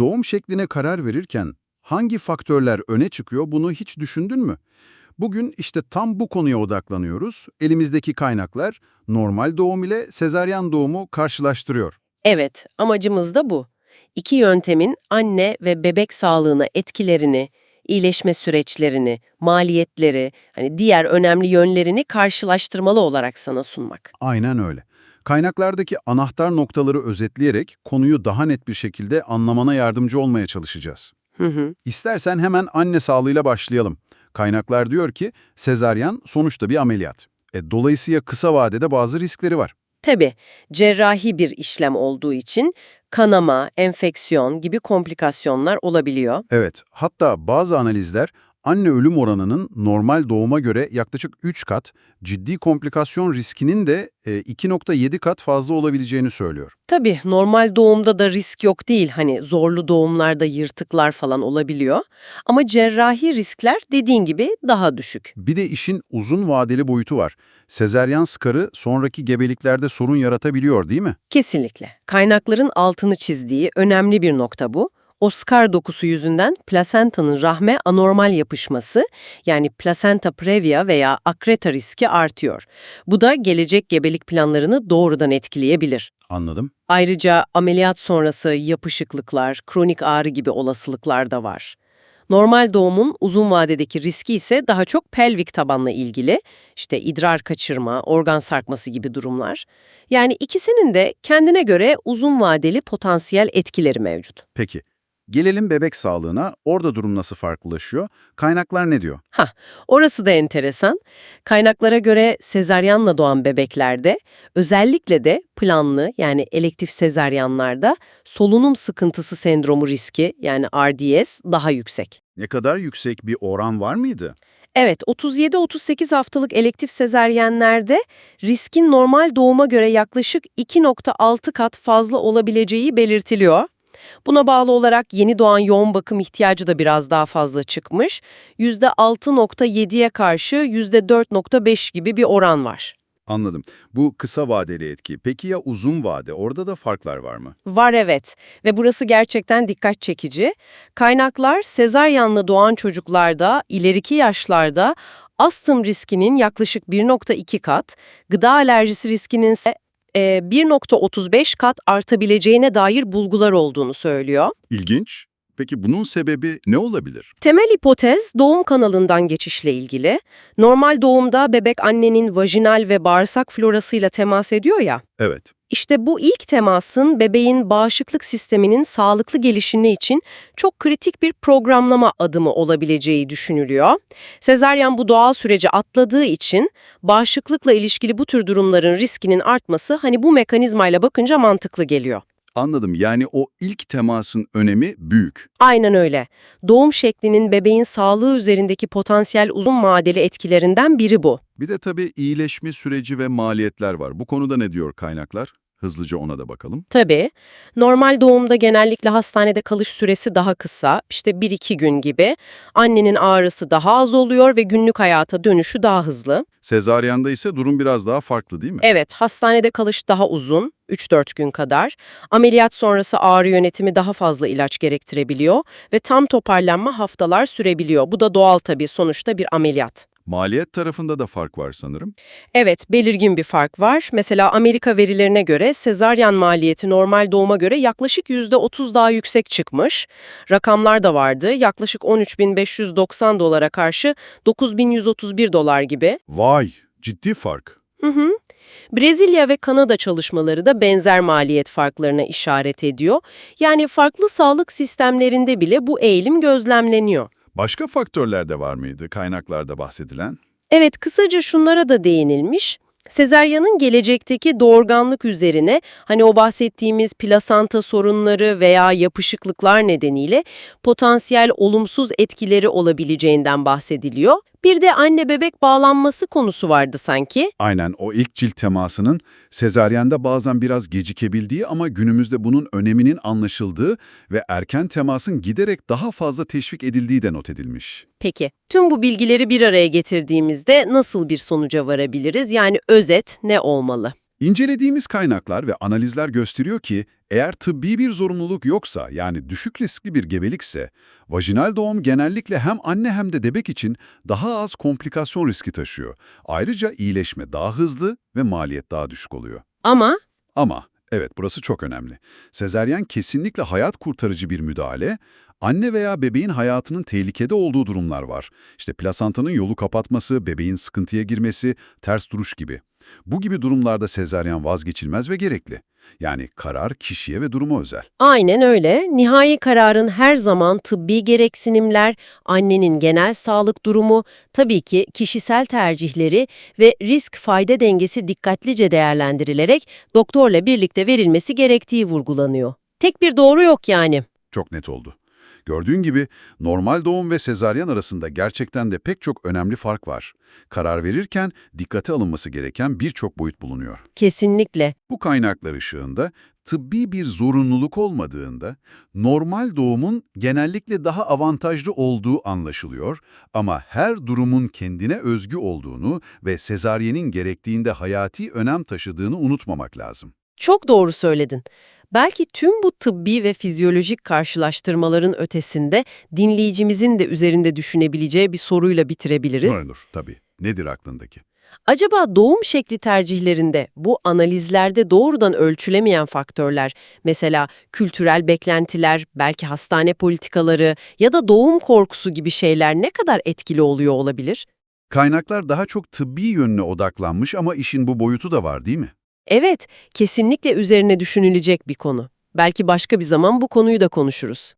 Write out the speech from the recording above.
Doğum şekline karar verirken hangi faktörler öne çıkıyor bunu hiç düşündün mü? Bugün işte tam bu konuya odaklanıyoruz. Elimizdeki kaynaklar normal doğum ile sezaryen doğumu karşılaştırıyor. Evet, amacımız da bu. İki yöntemin anne ve bebek sağlığına etkilerini, iyileşme süreçlerini, maliyetleri, hani diğer önemli yönlerini karşılaştırmalı olarak sana sunmak. Aynen öyle. Kaynaklardaki anahtar noktaları özetleyerek konuyu daha net bir şekilde anlamana yardımcı olmaya çalışacağız. Hı hı. İstersen hemen anne sağlığıyla başlayalım. Kaynaklar diyor ki sezaryen sonuçta bir ameliyat. E, dolayısıyla kısa vadede bazı riskleri var. Tabii, cerrahi bir işlem olduğu için kanama, enfeksiyon gibi komplikasyonlar olabiliyor. Evet, hatta bazı analizler anne ölüm oranının normal doğuma göre yaklaşık 3 kat, ciddi komplikasyon riskinin de e, 2.7 kat fazla olabileceğini söylüyor. Tabii normal doğumda da risk yok değil. Hani zorlu doğumlarda yırtıklar falan olabiliyor. Ama cerrahi riskler dediğin gibi daha düşük. Bir de işin uzun vadeli boyutu var. Sezeryan skarı sonraki gebeliklerde sorun yaratabiliyor değil mi? Kesinlikle. Kaynakların altını çizdiği önemli bir nokta bu. Oscar dokusu yüzünden plasentanın rahme anormal yapışması yani placenta previa veya akreta riski artıyor. Bu da gelecek gebelik planlarını doğrudan etkileyebilir. Anladım. Ayrıca ameliyat sonrası yapışıklıklar, kronik ağrı gibi olasılıklar da var. Normal doğumun uzun vadedeki riski ise daha çok pelvik tabanla ilgili, işte idrar kaçırma, organ sarkması gibi durumlar. Yani ikisinin de kendine göre uzun vadeli potansiyel etkileri mevcut. Peki, gelelim bebek sağlığına. Orada durum nasıl farklılaşıyor? Kaynaklar ne diyor? Hah, orası da enteresan. Kaynaklara göre sezaryenle doğan bebeklerde, özellikle de planlı yani elektif sezaryenlarda solunum sıkıntısı sendromu riski yani RDS daha yüksek. Ne kadar yüksek bir oran var mıydı? Evet, 37-38 haftalık elektif sezaryenlerde riskin normal doğuma göre yaklaşık 2.6 kat fazla olabileceği belirtiliyor. Buna bağlı olarak yeni doğan yoğun bakım ihtiyacı da biraz daha fazla çıkmış. %6.7'ye karşı %4.5 gibi bir oran var. Anladım. Bu kısa vadeli etki. Peki ya uzun vade? Orada da farklar var mı? Var evet ve burası gerçekten dikkat çekici. Kaynaklar sezaryenle doğan çocuklarda ileriki yaşlarda astım riskinin yaklaşık 1.2 kat, gıda alerjisi riskinin ise e, 1.35 kat artabileceğine dair bulgular olduğunu söylüyor. İlginç. Peki bunun sebebi ne olabilir? Temel hipotez doğum kanalından geçişle ilgili. Normal doğumda bebek annenin vajinal ve bağırsak florasıyla temas ediyor ya. Evet. İşte bu ilk temasın bebeğin bağışıklık sisteminin sağlıklı gelişimi için çok kritik bir programlama adımı olabileceği düşünülüyor. Sezaryen bu doğal süreci atladığı için bağışıklıkla ilişkili bu tür durumların riskinin artması hani bu mekanizmayla bakınca mantıklı geliyor. Anladım. Yani o ilk temasın önemi büyük. Aynen öyle. Doğum şeklinin bebeğin sağlığı üzerindeki potansiyel uzun vadeli etkilerinden biri bu. Bir de tabii iyileşme süreci ve maliyetler var. Bu konuda ne diyor kaynaklar? Hızlıca ona da bakalım. Tabii. Normal doğumda genellikle hastanede kalış süresi daha kısa, işte 1-2 gün gibi. Annenin ağrısı daha az oluyor ve günlük hayata dönüşü daha hızlı. Sezaryanda ise durum biraz daha farklı değil mi? Evet, hastanede kalış daha uzun, 3-4 gün kadar. Ameliyat sonrası ağrı yönetimi daha fazla ilaç gerektirebiliyor ve tam toparlanma haftalar sürebiliyor. Bu da doğal tabii, sonuçta bir ameliyat. Maliyet tarafında da fark var sanırım. Evet, belirgin bir fark var. Mesela Amerika verilerine göre sezaryen maliyeti normal doğuma göre yaklaşık %30 daha yüksek çıkmış. Rakamlar da vardı. Yaklaşık 13.590 dolara karşı 9.131 dolar gibi. Vay, ciddi fark. Hı hı. Brezilya ve Kanada çalışmaları da benzer maliyet farklarına işaret ediyor. Yani farklı sağlık sistemlerinde bile bu eğilim gözlemleniyor. Başka faktörler de var mıydı kaynaklarda bahsedilen? Evet, kısaca şunlara da değinilmiş. Sezaryanın gelecekteki doğurganlık üzerine hani o bahsettiğimiz plasanta sorunları veya yapışıklıklar nedeniyle potansiyel olumsuz etkileri olabileceğinden bahsediliyor. Bir de anne bebek bağlanması konusu vardı sanki. Aynen o ilk cilt temasının sezaryende bazen biraz gecikebildiği ama günümüzde bunun öneminin anlaşıldığı ve erken temasın giderek daha fazla teşvik edildiği de not edilmiş. Peki, tüm bu bilgileri bir araya getirdiğimizde nasıl bir sonuca varabiliriz? Yani özet ne olmalı? İncelediğimiz kaynaklar ve analizler gösteriyor ki eğer tıbbi bir zorunluluk yoksa yani düşük riskli bir gebelikse vajinal doğum genellikle hem anne hem de bebek için daha az komplikasyon riski taşıyor. Ayrıca iyileşme daha hızlı ve maliyet daha düşük oluyor. Ama Ama evet burası çok önemli. Sezeryen kesinlikle hayat kurtarıcı bir müdahale. Anne veya bebeğin hayatının tehlikede olduğu durumlar var. İşte plasantanın yolu kapatması, bebeğin sıkıntıya girmesi, ters duruş gibi. Bu gibi durumlarda sezeryen vazgeçilmez ve gerekli. Yani karar kişiye ve duruma özel. aynen öyle. Nihai kararın her zaman tıbbi gereksinimler, annenin genel sağlık durumu, tabii ki kişisel tercihleri ve risk-fayda dengesi dikkatlice değerlendirilerek doktorla birlikte verilmesi gerektiği vurgulanıyor. Tek bir doğru yok yani. Çok net oldu. Gördüğün gibi normal doğum ve sezaryen arasında gerçekten de pek çok önemli fark var. Karar verirken dikkate alınması gereken birçok boyut bulunuyor. Kesinlikle. Bu kaynaklar ışığında tıbbi bir zorunluluk olmadığında normal doğumun genellikle daha avantajlı olduğu anlaşılıyor ama her durumun kendine özgü olduğunu ve sezaryenin gerektiğinde hayati önem taşıdığını unutmamak lazım. Çok doğru söyledin. Belki tüm bu tıbbi ve fizyolojik karşılaştırmaların ötesinde dinleyicimizin de üzerinde düşünebileceği bir soruyla bitirebiliriz. Olur tabii. Nedir aklındaki? Acaba doğum şekli tercihlerinde bu analizlerde doğrudan ölçülemeyen faktörler, mesela kültürel beklentiler, belki hastane politikaları ya da doğum korkusu gibi şeyler ne kadar etkili oluyor olabilir? Kaynaklar daha çok tıbbi yönüne odaklanmış ama işin bu boyutu da var değil mi? Evet, kesinlikle üzerine düşünülecek bir konu. Belki başka bir zaman bu konuyu da konuşuruz.